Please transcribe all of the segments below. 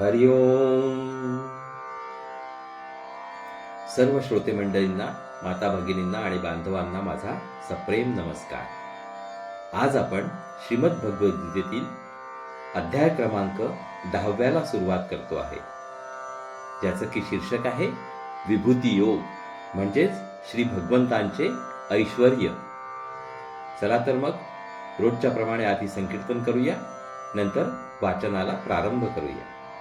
हरि ओम. सर्व श्रोते मंडळींना माता भगिनींना आणि बांधवांना माझा सप्रेम नमस्कार. आज आपण श्रीमद भगवद्गीतेतील अध्याय क्रमांक दहाव्याला सुरुवात करतो आहे. ज्याचं की शीर्षक आहे विभूती योग म्हणजेच श्री भगवंतांचे ऐश्वर्य. चला तर मग रोजच्या प्रमाणे आधी संकीर्तन करूया नंतर वाचनाला प्रारंभ करूया.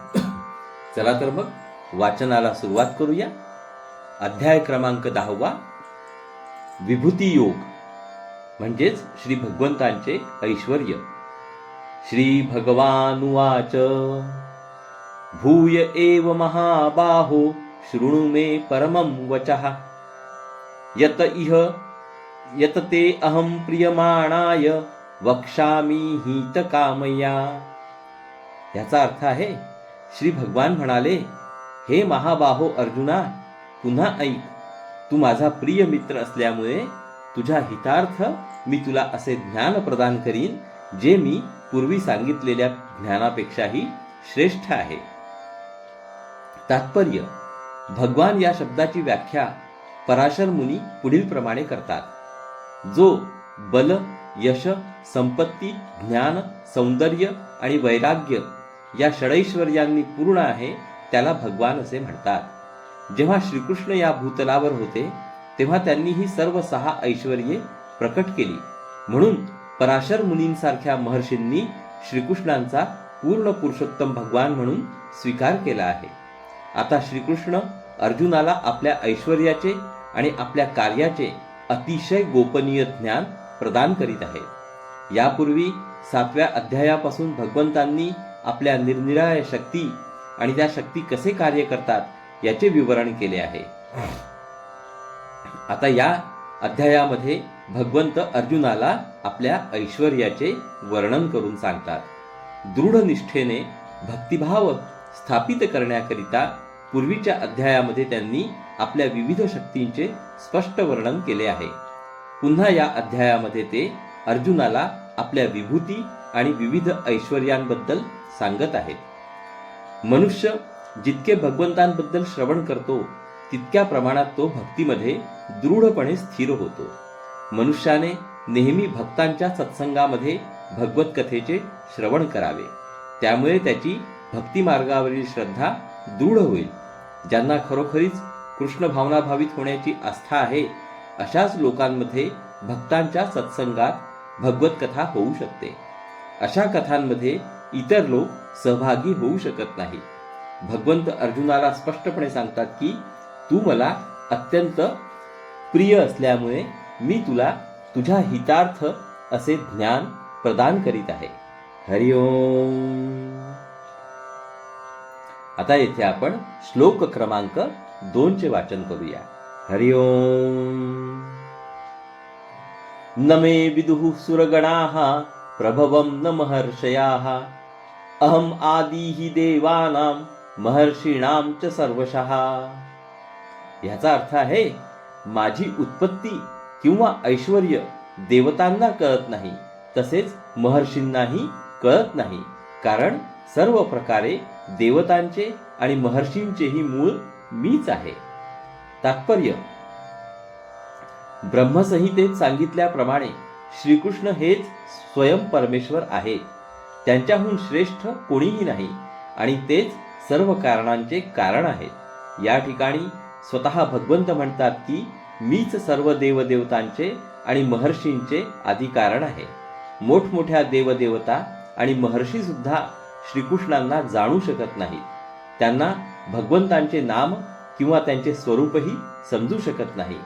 चला तर मग वाचनाला सुरुवात करूया. अध्याय क्रमांक दहावा विभूती योग म्हणजेच श्री भगवंतांचे ऐश्वर्य. श्री भगवानुवाच. भूय एव महाबाहो शृणु मे परमं वचः. यत इह यत ते अहं प्रियमाणाय वक्षामी हितकामया याचा अर्थ आहे श्री भगवान म्हणाले हे महाबाहो अर्जुना पुन्हा ऐक. तू माझा प्रिय मित्र असल्यामुळे तुझ्या हितार्थ मी तुला असे ज्ञान प्रदान करीन जे मी पूर्वी सांगितलेल्या ज्ञानापेक्षाही श्रेष्ठ आहे. तात्पर्य भगवान या शब्दाची व्याख्या पराशर मुनी पुढील प्रमाणे करतात. जो बल यश संपत्ती ज्ञान सौंदर्य आणि वैराग्य या षडैश्वर्यांनी पूर्ण आहे त्याला भगवान असे म्हणतात. जेव्हा श्रीकृष्ण या भूतलावर होते तेव्हा त्यांनी ही सर्व सहा ऐश्वर्ये प्रकट केली. म्हणून पराशर मुनींसारख्या महर्षींनी श्रीकृष्णांचा पूर्ण पुरुषोत्तम भगवान म्हणून स्वीकार केला आहे. आता श्रीकृष्ण अर्जुनाला आपल्या ऐश्वर्याचे आणि आपल्या कार्याचे अतिशय गोपनीय ज्ञान प्रदान करीत आहे. यापूर्वी सातव्या अध्यायापासून भगवंतांनी आपल्या निरनिराळ्या शक्ती आणि त्या शक्ती कसे कार्य करतात याचे विवरण केले आहे. आता या अध्यायामध्ये भगवंत अर्जुनाला आपल्या ऐश्वर्याचे वर्णन करून सांगतात. दृढ निष्ठेने भक्तिभाव स्थापित करण्याकरिता पूर्वीच्या अध्यायामध्ये त्यांनी आपल्या विविध शक्तींचे स्पष्ट वर्णन केले आहे. पुन्हा या अध्यायामध्ये ते अर्जुनाला आपल्या विभूती आणि विविध ऐश्वर्यांबद्दल सांगत आहेत. मनुष्य जितके भगवंतांबद्दल श्रवण करतो तितक्या प्रमाणात तो भक्तीमध्ये दृढपणे स्थिर होतो. मनुष्याने नेहमी भक्तांच्या सत्संगामध्ये भगवत कथेचे श्रवण करावे. त्यामुळे त्याची भक्तिमार्गावरील श्रद्धा दृढ होईल. ज्यांना खरोखरीच कृष्ण भावनाभावित होण्याची आस्था आहे अशाच लोकांमध्ये भक्तांच्या सत्संगात भगवत कथा होऊ शकते. अशा कथांमध्ये इतर लोक सहभागी होऊ शकत नाही. भगवंत अर्जुनाला स्पष्टपणे सांगतात की तू मला अत्यंत प्रिय असल्यामुळे मी तुला तुझ्या हितार्थ असे ज्ञान प्रदान करीत आहे. हरिओम आता येथे आपण श्लोक क्रमांक दोनचे वाचन करूया. हरिओम न मे विदुः सुरगणाः प्रभवं न महर्षयाः। अहम् आदिः देवानां महर्षीणां च सर्वशः। ह्याचा अर्थ आहे माझी उत्पत्ती किंवा ऐश्वर देवतांना कळत नाही तसेच महर्षींनाही कळत नाही कारण सर्व प्रकारे देवतांचे आणि महर्षींचेही मूळ मीच आहे. तात्पर्य ब्रह्मसंहितेत सांगितल्याप्रमाणे श्रीकृष्ण हेच स्वयं परमेश्वर आहे त्यांच्याहून श्रेष्ठ कोणीही नाही आणि तेच सर्व कारणांचे कारण आहेत. या ठिकाणी स्वतः भगवंत म्हणतात की मीच सर्व देवदेवतांचे आणि महर्षींचे आदिकारण आहे. मोठमोठ्या देवदेवता आणि महर्षीसुद्धा श्रीकृष्णांना जाणू शकत नाहीत. त्यांना भगवंतांचे नाम किंवा त्यांचे स्वरूपही समजू शकत नाही.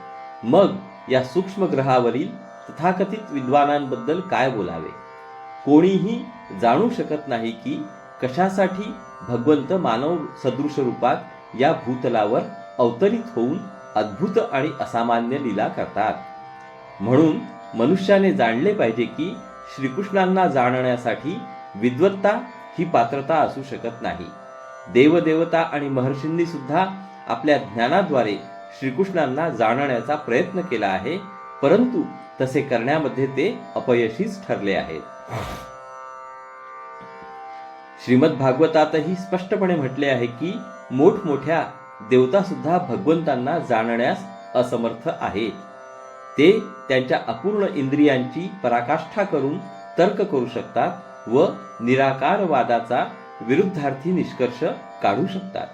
मग या सूक्ष्म ग्रहावरील तथाकथित विद्वानांबद्दल काय बोलावे? कोणीही जाणू शकत नाही की कशासाठी भगवंत मानव सदृश रूपात या भूतलावर अवतरित होऊन अद्भुत आणि असामान्य लीला करतात. म्हणून मनुष्याने जाणले पाहिजे की श्रीकृष्णांना जाणण्यासाठी विद्वत्ता ही पात्रता असू शकत नाही. देवदेवता आणि महर्षींनी सुद्धा आपल्या ज्ञानाद्वारे श्रीकृष्णांना जाणण्याचा प्रयत्न केला आहे परंतु तसे करण्यामध्ये ते अपयशीच ठरले आहेत. श्रीमद भागवतातही स्पष्टपणे म्हटले आहे की मोठमोठ्या देवता सुद्धा भगवंतांना जाणण्यास असमर्थ आहेत. ते त्यांच्या अपूर्ण इंद्रियांची पराकाष्ठा करून तर्क करू शकतात व निराकारवादाचा विरुद्धार्थी निष्कर्ष काढू शकतात.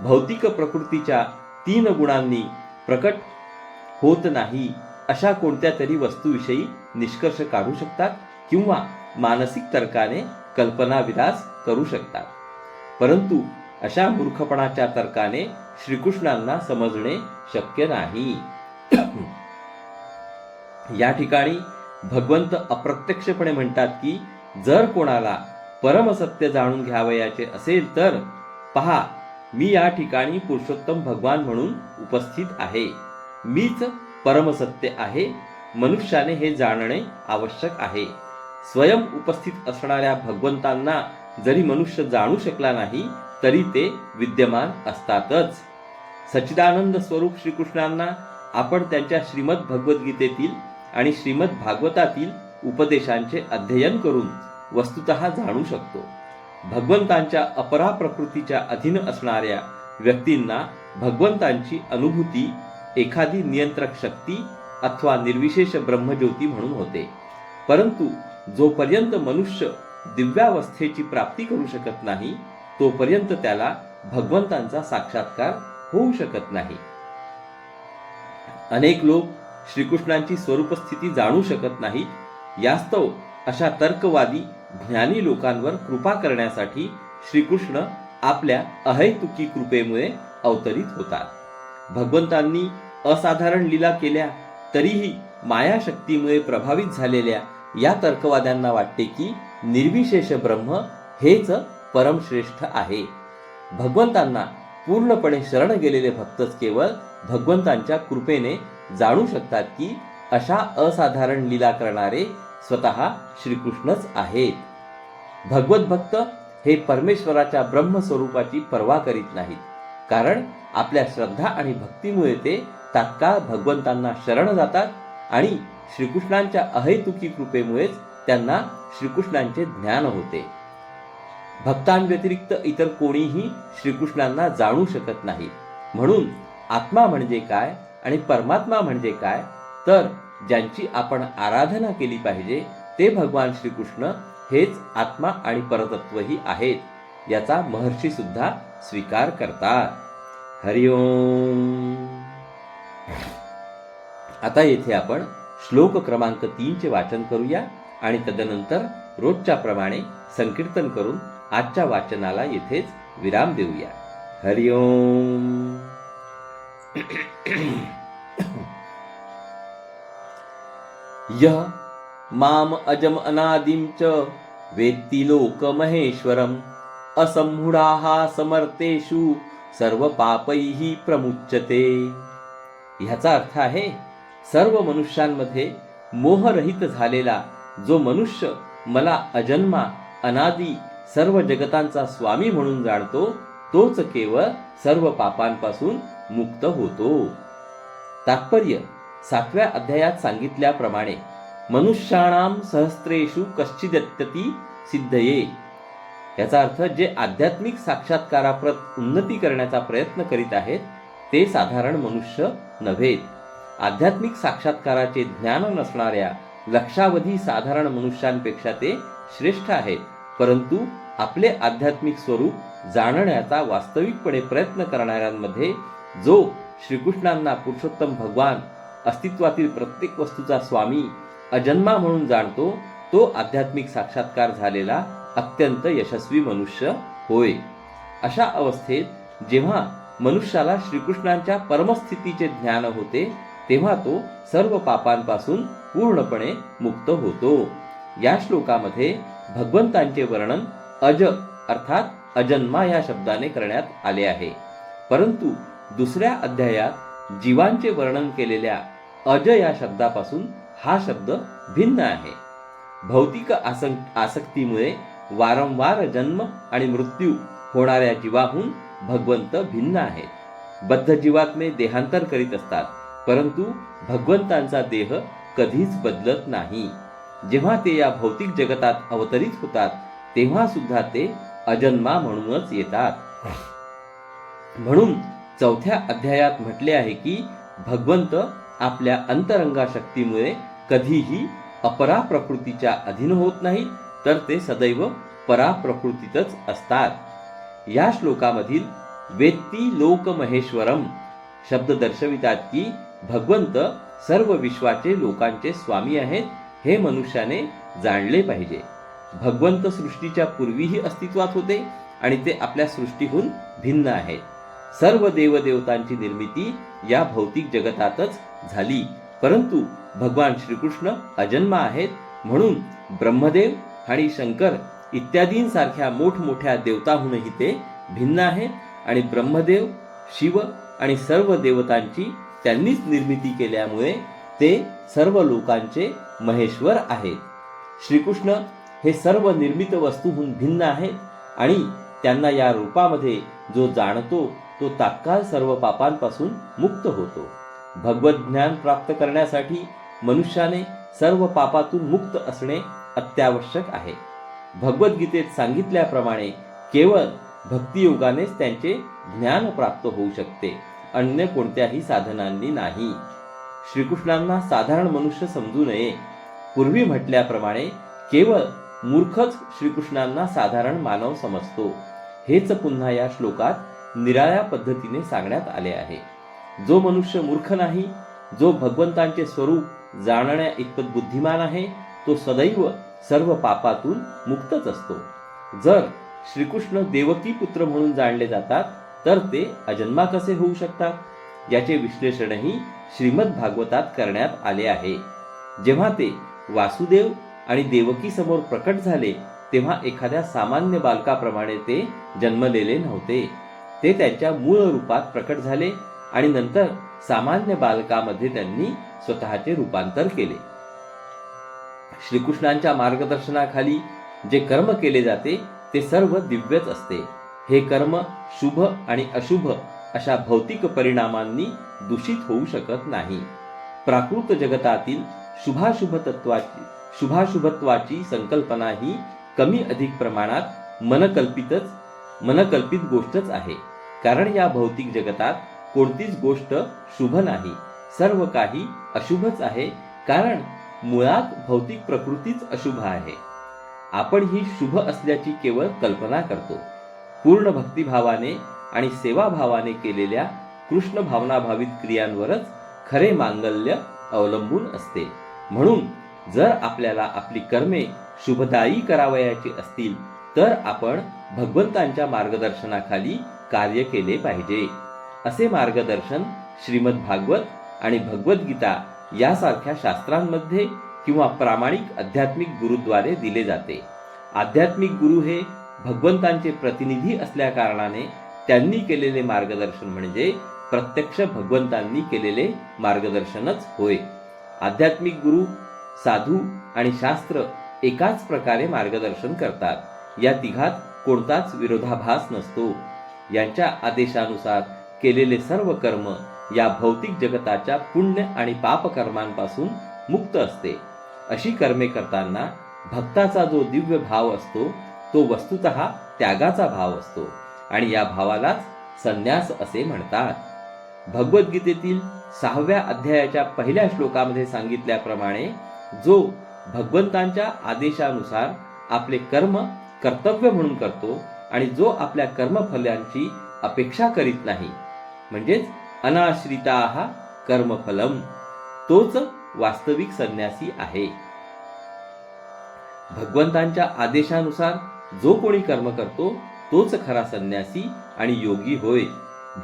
भौतिक प्रकृतीच्या तीन गुणांनी प्रकट होत नाही अशा कोणत्या तरी वस्तूविषयी निष्कर्ष काढू शकतात किंवा मानसिक तर्काने कल्पनाविलास करू शकतात? परंतु अशा मूर्खपणाच्या तर्काने श्रीकृष्णांना समजणे शक्य नाही. या ठिकाणी भगवंत अप्रत्यक्षपणे म्हणतात की जर कोणाला परमसत्य जाणून घ्यावयाचे असेल तर पहा मी या ठिकाणी पुरुषोत्तम भगवान म्हणून उपस्थित आहे. मीच परमसत्य आहे. मनुष्याने हे जाणणे आवश्यक आहे. स्वयं उपस्थित असणाऱ्या भगवंतांना जरी मनुष्य जाणू शकला नाही तरी ते विद्यमान असतातच. सच्चिदानंद स्वरूप श्रीकृष्णांना आपण त्यांच्या श्रीमद भगवद्गीतेतील आणि श्रीमद भागवतातील उपदेशांचे अध्ययन करून वस्तुत जाणू शकतो. भगवंतांच्या अपरा प्रकृतीच्या अधीन असणाऱ्या व्यक्तींना भगवंतांची अनुभूती एखादी नियंत्रक शक्ती अथवा निर्विशेष ब्रह्मज्योती म्हणून होते. परंतु जोपर्यंत मनुष्य दिव्यावस्थेची प्राप्ती करू शकत नाही तोपर्यंत त्याला भगवंतांचा साक्षात्कार होऊ शकत नाही. अनेक लोक श्रीकृष्णांची स्वरूप स्थिती जाणू शकत नाहीत. यास्तव अशा तर्कवादी ज्ञानी लोकांवर कृपा करण्यासाठी श्रीकृष्ण आपल्या अहैतुकी कृपेमुळे अवतरित होतात. भगवंतांनी असाधारण लीला केल्या तरीही मायाशक्तीमुळे प्रभावित झालेल्या या तर्कवाद्यांना वाटते की निर्विशेष ब्रह्म हेच परमश्रेष्ठ आहे. भगवंतांना पूर्णपणे शरण गेलेले भक्तच केवळ भगवंतांच्या कृपेने जाणू शकतात की अशा असाधारण लीला करणारे स्वतः श्रीकृष्णच आहेत. भगवत भक्त हे परमेश्वराच्या ब्रह्मस्वरूपाची पर्वा करीत नाहीत. कारण आपल्या श्रद्धा आणि भक्तीमुळे ते तात्काळ भगवंतांना शरण जातात आणि श्रीकृष्णांच्या अहैतुकी कृपेमुळेच त्यांना श्रीकृष्णांचे ज्ञान होते. भक्तांव्यतिरिक्त इतर कोणीही श्रीकृष्णांना जाणू शकत नाही. म्हणून आत्मा म्हणजे काय आणि परमात्मा म्हणजे काय तर ज्यांची आपण आराधना केली पाहिजे ते भगवान श्रीकृष्ण हेच आत्मा आणि परतत्वही आहेत याचा महर्षी सुद्धा स्वीकार करतात. हरिओम. आता येथे आपण श्लोक क्रमांक तीनचे वाचन करूया आणि तदनंतर रोजच्या प्रमाणे संकीर्तन करून आजच्या वाचनाला येथेच विराम देऊया. हरिओम. यः माम अजम अनादिं च वेत्ति लोकमहेश्वरम् असम्मूढाः समर्थेषु सर्व पापैही प्रमुच्यते। ह्याचा अर्थ आहे सर्व मनुष्यांमध्ये मोहरहित झालेला जो मनुष्य मला अजन्मा अनादी सर्व जगतांचा स्वामी म्हणून जाणतो तोच केवळ सर्व पापांपासून मुक्त होतो। तात्पर्य सातव्या अध्यायात सांगितल्याप्रमाणे मनुष्याणाम सहस्त्रेषु कश्चिदत्यती सिद्धये. याचा अर्थ जे आध्यात्मिक साक्षात्काराप्रत उन्नती करण्याचा प्रयत्न करीत आहेत ते साधारण मनुष्य नव्हेत आध्यात्मिक साक्षात्काराचे ज्ञान नसणाऱ्या लक्षावधी साधारण मनुष्यांपेक्षा ते श्रेष्ठ आहेत परंतु आपले आध्यात्मिक स्वरूप जाणण्याचा वास्तविकपणे प्रयत्न करणाऱ्यांमध्ये जो श्रीकृष्णांना पुरुषोत्तम भगवान अस्तित्वातील प्रत्येक वस्तूचा स्वामी अजन्मा म्हणून जाणतो तो आध्यात्मिक साक्षात्कार झालेला अत्यंत यशस्वी मनुष्य होय. अशा अवस्थेत जेव्हा मनुष्याला श्रीकृष्णांच्या परमस्थितीचे ज्ञान होते तेव्हा तो सर्व पापांपासून पूर्णपणे मुक्त होतो. या श्लोकामध्ये भगवंतांचे वर्णन अज अर्थात अजन्मा या शब्दाने करण्यात आले आहे. परंतु दुसऱ्या अध्यायात जीवांचे वर्णन केलेल्या अज या शब्दापासून हा शब्द भिन्न आहे. भौतिक आसं आसक्तीमुळे वारंवार जन्म आणि मृत्यू होणाऱ्या जीवाहून भगवंत भिन्न आहेत. बद्ध जीवात्मे देहांतर करीत असतात परंतु भगवंतांचा देह कधीच बदलत नाही. जेव्हा ते या भौतिक जगतात अवतरित होतात तेव्हा सुद्धा ते अजन्मा म्हणूनच येतात. म्हणून चौथ्या अध्यायात म्हटले आहे की भगवंत आपल्या अंतरंगा शक्तीमुळे कधीही अपरा प्रकृतीच्या अधीन होत नाही तर ते सदैव परा प्रकृतीतच असतात. या श्लोकामधील वेत्ती लोकमहेश्वरम शब्द दर्शवितात की भगवंत सर्व विश्वाचे लोकांचे स्वामी आहेत हे मनुष्याने जाणले पाहिजे. भगवंत सृष्टीच्या पूर्वीही अस्तित्वात होते आणि ते आपल्या सृष्टीहून भिन्न आहेत. सर्व देवदेवतांची निर्मिती या भौतिक जगतातच झाली. परंतु भगवान श्रीकृष्ण अजन्मा आहेत म्हणून ब्रह्मदेव आणि शंकर इत्यादींसारख्या मोठमोठ्या देवताहूनही ते भिन्न आहेत आणि ब्रह्मदेव शिव आणि सर्व देवतांची त्यांनीच निर्मिती केल्यामुळे ते सर्व लोकांचे महेश्वर आहेत. श्रीकृष्ण हे सर्व निर्मित वस्तूहून भिन्न आहेत आणि त्यांना या रूपामध्ये जो जाणतो तो तात्काळ सर्व पापांपासून मुक्त होतो. भगवत ज्ञान प्राप्त करण्यासाठी मनुष्याने सर्व पापातून मुक्त असणे अत्यावश्यक आहे. भगवद्गीतेत सांगितल्याप्रमाणे केवळ भक्तियोगानेच त्यांचे ज्ञान प्राप्त होऊ शकते अन्य कोणत्याही साधनांनी नाही. श्रीकृष्णांना साधारण मनुष्य समजू नये. पूर्वी म्हटल्याप्रमाणे केवळ मूर्खच श्रीकृष्णांना साधारण मानव समजतो. हेच पुन्हा या श्लोकात निराळ्या पद्धतीने सांगण्यात आले आहे. जो मनुष्य मूर्ख नाही जो भगवंतांचे स्वरूप जाणण्या इतपत बुद्धिमान आहे तो सदैव सर्व पापातून मुक्तच असतो. जर श्रीकृष्ण देवकी पुत्र म्हणून जाणले जातात तर ते अजन्मा कसे होऊ शकतात? याचे विश्लेषणही श्रीमद भागवतात करण्यात आले आहे. जेव्हा ते वासुदेव आणि देवकी समोर प्रकट झाले तेव्हा एखाद्या सामान्य बालकाप्रमाणे ते जन्मलेले नव्हते. ते त्यांच्या मूळ रूपात प्रकट झाले आणि नंतर सामान्य बालकामध्ये त्यांनी स्वतःचे रूपांतर केले. श्रीकृष्णांच्या मार्गदर्शनाखाली जे कर्म केले जाते ते सर्व दिव्यच असते. हे कर्म शुभ आणि अशुभ अशा भौतिक परिणामांनी दूषित होऊ शकत नाही. प्राकृत जगतातील शुभाशुभ तत्वाची शुभाशुभत्वाची संकल्पना ही कमी अधिक प्रमाणात मनकल्पितच मनकल्पित गोष्टच आहे. कारण या भौतिक जगतात कोणतीच गोष्ट शुभ नाही. सर्व काही अशुभच आहे कारण मुळात भौतिक प्रकृतीच अशुभ आहे. आपण ही शुभ असल्याची केवळ कल्पना करतो. पूर्ण भक्तिभावाने आणि सेवाभावाने केलेल्या कृष्ण भावनाभावित क्रियांवरच खरे मांगल्य अवलंबून असते. म्हणून जर आपल्याला आपली कर्मे शुभदायी करावयाची असतील तर आपण भगवंतांच्या मार्गदर्शनाखाली कार्य केले पाहिजे. असे मार्गदर्शन श्रीमद भागवत आणि भगवद्गीता यासारख्या शास्त्रांमध्ये किंवा प्रामाणिक आध्यात्मिक गुरुद्वारे दिले जाते. आध्यात्मिक गुरु हे भगवंतांचे प्रतिनिधी असल्याकारणाने त्यांनी केलेले मार्गदर्शन म्हणजे प्रत्यक्ष भगवंतांनी केलेले मार्गदर्शनच होय. आध्यात्मिक गुरु साधू आणि शास्त्र एकाच प्रकारे मार्गदर्शन करतात. या तिघात कोणताच विरोधाभास नसतो. यांच्या आदेशानुसार केलेले सर्व कर्म या भौतिक जगताच्या पुण्य आणि पाप कर्मांपासून मुक्त असते. अशी कर्मे करताना भक्ताचा जो दिव्य भाव असतो तो वस्तुत त्यागाचा भाव असतो आणि या भावालाच संन्यास असे म्हणतात. भगवद्गीतेतील सहाव्या अध्यायाच्या पहिल्या श्लोकामध्ये सांगितल्याप्रमाणे जो भगवंतांच्या आदेशानुसार आपले कर्म कर्तव्य म्हणून करतो आणि जो आपल्या कर्मफल्यांची अपेक्षा करीत नाही म्हणजेच अनाश्रिता हा कर्मफलम. तोच वास्तविक संन्यासी आहे. भगवंतांच्या आदेशानुसार जो कोणी कर्म करतो तोच खरा संन्यासी आणि योगी होय.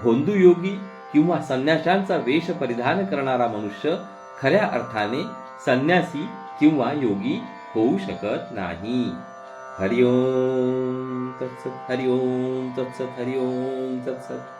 भोंदू योगी किंवा संन्याशांचा वेश परिधान करणारा मनुष्य खऱ्या अर्थाने संन्यासी किंवा योगी होऊ शकत नाही. हरिओम तत्सत हरिओम तत्सत हरिओम तत्सत.